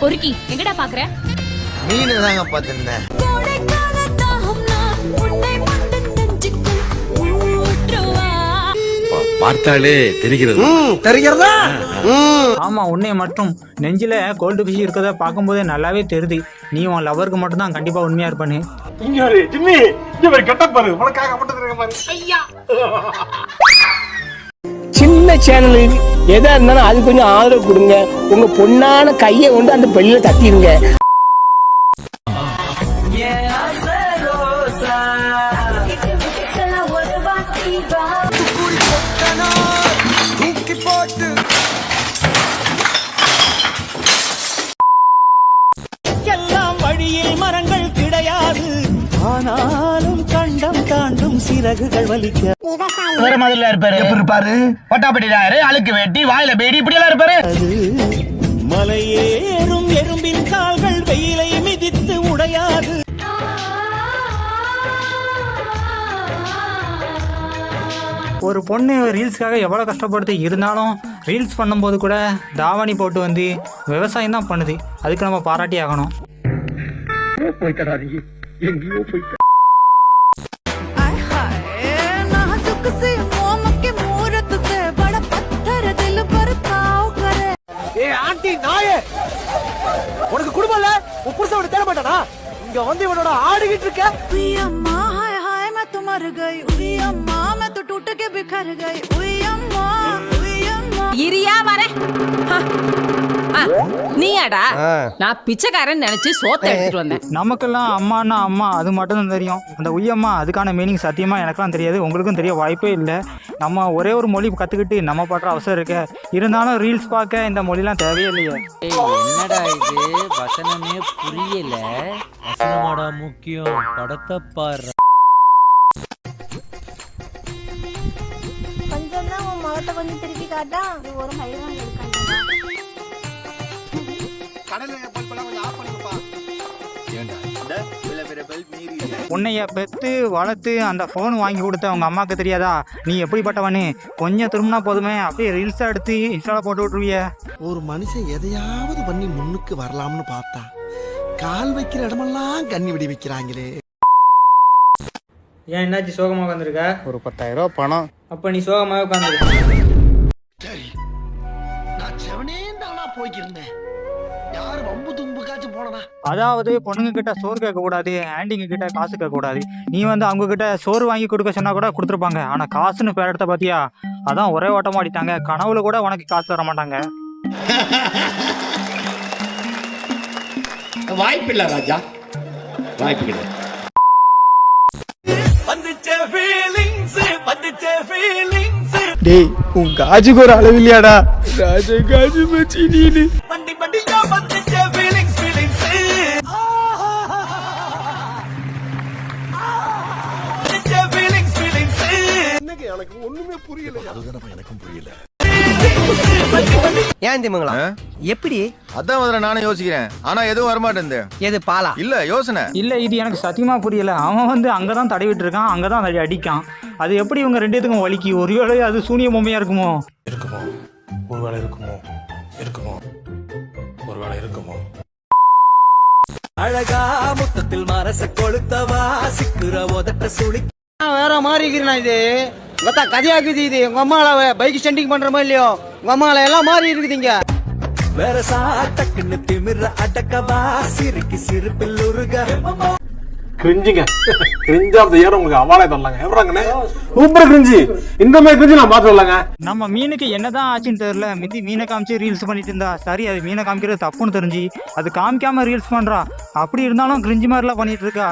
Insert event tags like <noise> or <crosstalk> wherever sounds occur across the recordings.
பொறுக்கி எங்கடா பாக்குற? மீன் தாங்க பார்த்துருந்தேன். பார்த்தாலே தெரிகிறது. தெரிகிறதா? ஆமா உன்னை மட்டும். நெஞ்சில கோல்டு ஃபிஷ் இருக்கத பார்க்கும்போதே நல்லாவே தெரியுது. நீ உன் லவருக்கு மட்டும் தான் கண்டிப்பா உண்மையா இருப்பானு இங்க ஒரு ஜிம்மி. இங்க ஒரு கெட்ட பாரு. உனக்காக மட்டும் இருக்க <laughs> பாரு சின்ன எதா இருந்தாலும் அது கொஞ்சம் ஆதரவு கொடுங்க. உங்க பொண்ணான கையை கொண்டு அந்த பெண்ணில தட்டிடுங்க வழியில் மரங்கள் கிடையாது. ஆனாலும் கண்டம் தாண்டும் சிறகுகள் வலிக்க வேற மாதிரில இருப்பாரு. எப்படி இருப்பாரு? பட்டாப்பட்டிடாரு அழுக்கு வெட்டி வாயில பேடி இப்படி எல்லாம் இருப்பாரு. மலையேறும் எறும்பின் கால்கள் வெயிலை மிதித்து உடையாது. ஒரு பொண்ணு ரீல்ஸ்க்காக எவ்வளோ கஷ்டப்படுது இருந்தாலும் ரீல்ஸ் பண்ணும்போது கூட தாவணி போட்டு வந்து விவசாயம் தான் பண்ணுது. அதுக்கு நம்ம பாராட்டி ஆகணும். ஏ இங்க வந்து இவனோட ஆடிக்கிட்டு இருக்க இரியா வர நீயாடா? நான் பிச்சைக்காரன் நினைச்சு சோத்த எடுத்துட்டு வந்தேன். நமக்கெல்லாம் அம்மானா அம்மா அது மட்டும் தான் தெரியும். அந்த உய்யம்மா அதுக்கான மீனிங் சத்தியமாக எனக்கெல்லாம் தெரியாது. உங்களுக்கும் தெரிய வாய்ப்பே இல்லை. நம்ம ஒரே ஒரு மொழி கற்றுக்கிட்டு நம்ம பாடுற அவசரம் இருக்க. இருந்தாலும் ரீல்ஸ் பார்க்க இந்த மொழிலாம் தேவையே இல்லையே. என்னடா இது? வசனமே புரியல. வசனமாடா முக்கியம். படத்தை பாரு. கொஞ்சம் தான் உன் முகத்தை கொஞ்சம் திருப்பி காட்டா ஒரு மயிலாம் உன்னைய பெற்று வளர்த்து அந்த ஃபோன் வாங்கி கொடுத்த உங்கள் அம்மாவுக்கு தெரியாதா? நீ எப்படிப்பட்டவனு? கொஞ்சம் திரும்பினா போதுமே. அப்படியே ரீல்ஸாக எடுத்து இன்ஸ்டாவில் போட்டு விட்ருவிய ஒரு மனுஷன் எதையாவது பண்ணி முன்னுக்கு வரலாம்னு பார்த்தா கால் வைக்கிற இடமெல்லாம் கண்ணி விடி வைக்கிறாங்களே. ஏன் என்னாச்சு? சோகமாக உட்காந்துருக்க ஒரு பத்தாயிரம் ரூபாய் பணம். அப்போ நீ சோகமாக உட்காந்துரு சரி நான் செவனே தானா போய்க்கிருந்தேன். யாரு வம்பு தும்புக்காச்சும் போனனா? அதாவது பொண்ணுங்க கிட்ட சோறு கேட்க கூடாது ஆண்டிங்க கிட்ட காசு கேட்க கூடாது. நீ வந்து அவங்க கிட்ட சோறு வாங்கி கொடுக்க சொன்னா கூட கொடுத்துருப்பாங்க. ஆனா காசுன்னு பேர் எடுத்த பாத்தியா அதான் ஒரே ஓட்டமா ஆடிட்டாங்க கனவுல கூட உனக்கு காசு தர மாட்டாங்க. வாய்ப்பு இல்ல ராஜா. வாய்ப்பு கிடையாது. வந்துச்சே ஃபீலிங்ஸ் வந்துச்சே ஃபீலிங்ஸ் டேய் உன் காஜுக்கு ஒரு அளவு இல்லையாடா? ராஜா காஜு மச்சி நீனு. எனக்கும் புரியல. ஏன் திமுங்களா எப்படி? அதான் முதல்ல நானும் யோசிக்கிறேன். ஆனா எதுவும் வரமாட்டேன் எது பாலா? இல்ல யோசனை. இல்ல இது எனக்கு சத்தியமா புரியல. அவன் வந்து அங்கதான் தடவிட்டு இருக்கான் அங்கதான் அடி அடிக்கான். அது எப்படி இவங்க ரெண்டு பேத்துக்கும் வலிக்கு? ஒருவேளை அது சூனிய பொம்மையா இருக்குமோ? இருக்குமோ? ஒருவேளை இருக்குமோ? இருக்குமோ? ஒருவேளை இருக்குமோ? அழகா முத்தத்தில் மரச கொளுத்தவா சிக்குற உதட்ட சுழி வேற இருக்கிறா இது? மொத்த கதையாக்குது இது. உங்க அம்மால பைக் ஸ்டண்டிங் பண்ற மாதிரி இல்லையோ? உங்க அம்மால எல்லாம் மாறி இருக்குதுங்க வேற சாட்டக்குன்னு திமிர அடக்கவா? சிரிக்கு சிரிப்பில் உருக. கிரிஞ்சுங்க. கிரிஞ்சு ஆஃப் த இயர் உங்களுக்கு அவார்டே தரலாங்க. எவ்வளோங்கண்ணே சூப்பர் கிரிஞ்சு. இந்த மாதிரி கிரிஞ்சு நான் பார்த்து வரலாங்க. நம்ம மீனுக்கு என்னதான் ஆச்சுன்னு தெரியல. மிந்தி மீனை காமிச்சு ரீல்ஸ் பண்ணிட்டு இருந்தா. சரி அது மீனை காமிக்கிறது தப்புன்னு தெரிஞ்சு அது காமிக்காம ரீல்ஸ் பண்றா. அப்படி இருந்தாலும் கிரிஞ்சு மாதிரிலாம் பண்ணிட்டு இருக்கா?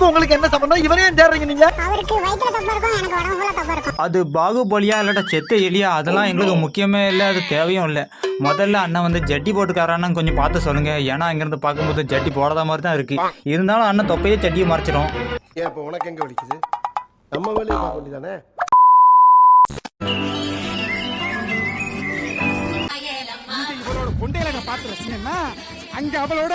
எனக்கு உங்களுக்கு என்ன சம்பந்தம்? இவரே தேடுறீங்க நீங்க? அவருக்கு வயித்துல தப்பா இருக்கும் எனக்கு உடம்புல தப்பா இருக்கும். அது பாகுபலியா இல்லாட்ட செத்த எலியா? அதெல்லாம் எங்களுக்கு முக்கியமே இல்லை அது தேவையும் இல்லை. முதல்ல அண்ணன் வந்து ஜட்டி போட்டுக்காரான்னு கொஞ்சம் பார்த்து சொல்லுங்க. ஏன்னா இங்கிருந்து பார்க்கும்போது ஜட்டி போடாத மாதிரி தான் இருக்கு. இருந்தாலும் அண்ணன் தொப்பையே ஜட்டியை மறைச்சிடும். இப்போ உனக்கு எங்க வலிக்குது? நம்ம வேலையை பார்க்க வேண்டியதானே? இவரோட கொண்டையில நான் அங்க அவளோட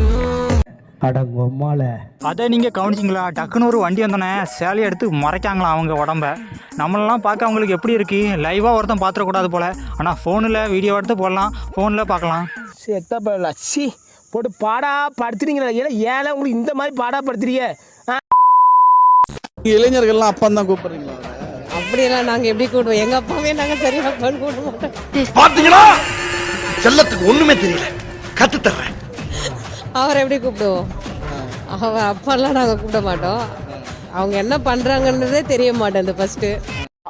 சோதிக்காதீங்க அதை நீங்கள் கவனிச்சிங்களா? டக்குன்னு ஒரு வண்டி வந்தோடனே சேலையை எடுத்து மறைக்காங்களாம் அவங்க உடம்ப? நம்மளெல்லாம் பார்க்க அவங்களுக்கு எப்படி இருக்குது லைவாக ஒருத்தன் பார்த்துடக்கூடாது போல். ஆனால் ஃபோனில் வீடியோ எடுத்து போடலாம். ஃபோனில் பார்க்கலாம். செத்த பல சி போட்டு பாடா படுத்துறீங்களா ஏன்னா ஏழை உங்களுக்கு இந்த மாதிரி பாடா படுத்துறீங்க? இளைஞர்கள்லாம் அப்பா தான் கூப்பிடுறீங்களா? அப்படியெல்லாம் நாங்க எப்படி கூடுவோம் எங்க அப்பாவே நாங்க சரியா அப்பான்னு மாட்டோம். பாத்தீங்களா? செல்லத்துக்கு ஒண்ணுமே தெரியல. கத்து தர்றேன் அவரை எப்படி கூப்பிடுவோம்? அவர் அப்பாலாம் நாங்க கூப்பிட மாட்டோம். அவங்க என்ன பண்றாங்கன்றதே தெரிய மாட்டேங்குது ஃபர்ஸ்ட்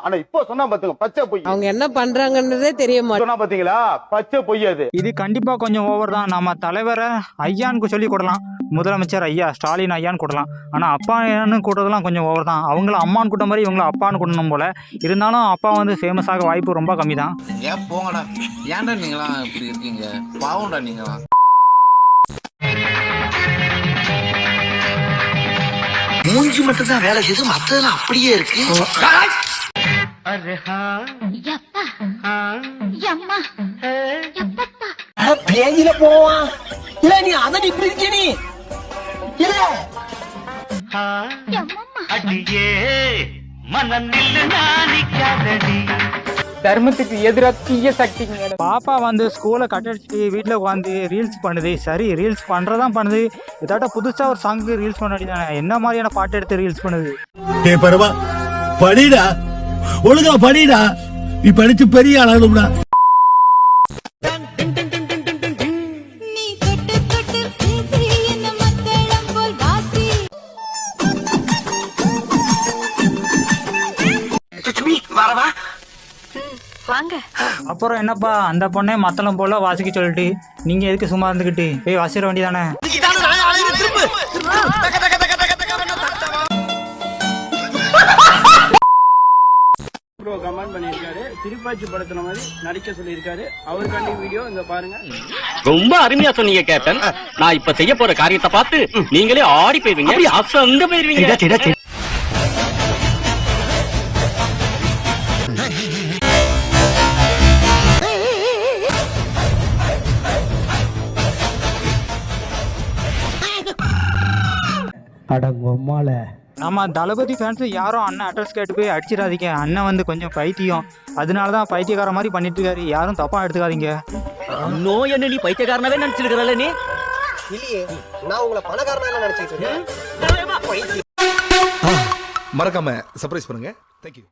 ஆனா இப்போ சொன்னா பாத்துங்க பச்சை பொய். அவங்க என்ன பண்றாங்கன்றதே தெரிய சொன்னா பாத்தீங்களா? பச்சை பொய் அது. இது கண்டிப்பாக கொஞ்சம் ஓவர் தான். நம்ம தலைவரை ஐயான்னு சொல்லி கூடலாம். முதலமைச்சர் ஐயா ஸ்டாலின் ஐயான்னு கூடலாம். ஆனால் அப்பான்னு கூட்டதெல்லாம் கொஞ்சம் ஓவர் தான். அவங்கள அம்மான்னு கூட்ட மாதிரி இவங்கள அப்பான்னு கூட்டணும் போல். இருந்தாலும் அப்பா வந்து ஃபேமஸ் ஆக வாய்ப்பு ரொம்ப கம்மி தான் ஏன் போங்கடா. ஏன்டா நீங்களாம் இப்படி இருக்கீங்க? பாவம்டா நீங்களாம். மூஞ்சி மட்டும் தான் வேலை செய்யுது மத்ததெல்லாம் அப்படியே இருக்கு. பேஞ்சில போவான் இல்ல நீ அதை நீ. இப்படி நீ இல்ல தர்மத்துக்கு எதிராக தீய சக்திங்க பாப்பா வந்து ஸ்கூலை கட்டடிச்சிட்டு வீட்டில் உட்காந்து ரீல்ஸ் பண்ணுது. சரி ரீல்ஸ் பண்ணுறதான் பண்ணுது. இதாட்ட புதுசாக ஒரு சாங்க்கு ரீல்ஸ் பண்ண வேண்டியதானே என்ன மாதிரியான பாட்டு எடுத்து ரீல்ஸ் பண்ணுது? ஏ பரவா. படிடா. ஒழுங்கா படிடா. நீ படிச்சு பெரிய ஆளாகணும்டா. அப்புறம் என்னப்பா அந்த பொண்ணே மத்தளம் போல வாசிக்க சொல்லிட்டு நீங்கள் எதுக்கு சும்மா இருந்துக்கிட்டு போய் வாசிட வேண்டியதானே ப்ரோ கமெண்ட் பண்ணியிருக்காரு. திருப்பாச்சி படத்துல மாதிரி நடிக்க சொல்லியிருக்காரு. அவருக்காண்டி வீடியோ இங்க பாருங்க. ரொம்ப அருமையா சொன்னீங்க கேப்டன். நான் இப்ப செய்ய போற காரியத்தை பார்த்து நீங்களே ஆடி போயிருவீங்க அசந்து போயிருவீங்க நம்ம தளபதி ஃபேன்ஸ் யாரும் அண்ணன் அட்ரஸ் கேட்டு போய் அடிச்சிடாதீங்க. அண்ணன் வந்து கொஞ்சம் பைத்தியம். அதனால தான் பைத்தியக்கார மாதிரி பண்ணிட்டு இருக்காரு யாரும் தப்பா எடுத்துக்காதீங்க. நோய் என்ன நீ பைத்தியக்காரனவே நினைச்சிருக்கிறல்ல நீ? இல்லையே நான் உங்களை பணக்காரனா என்ன நினைச்சிட்டு இருக்கேன். மறக்காம சர்ப்ரைஸ் பண்ணுங்க. தேங்க்யூ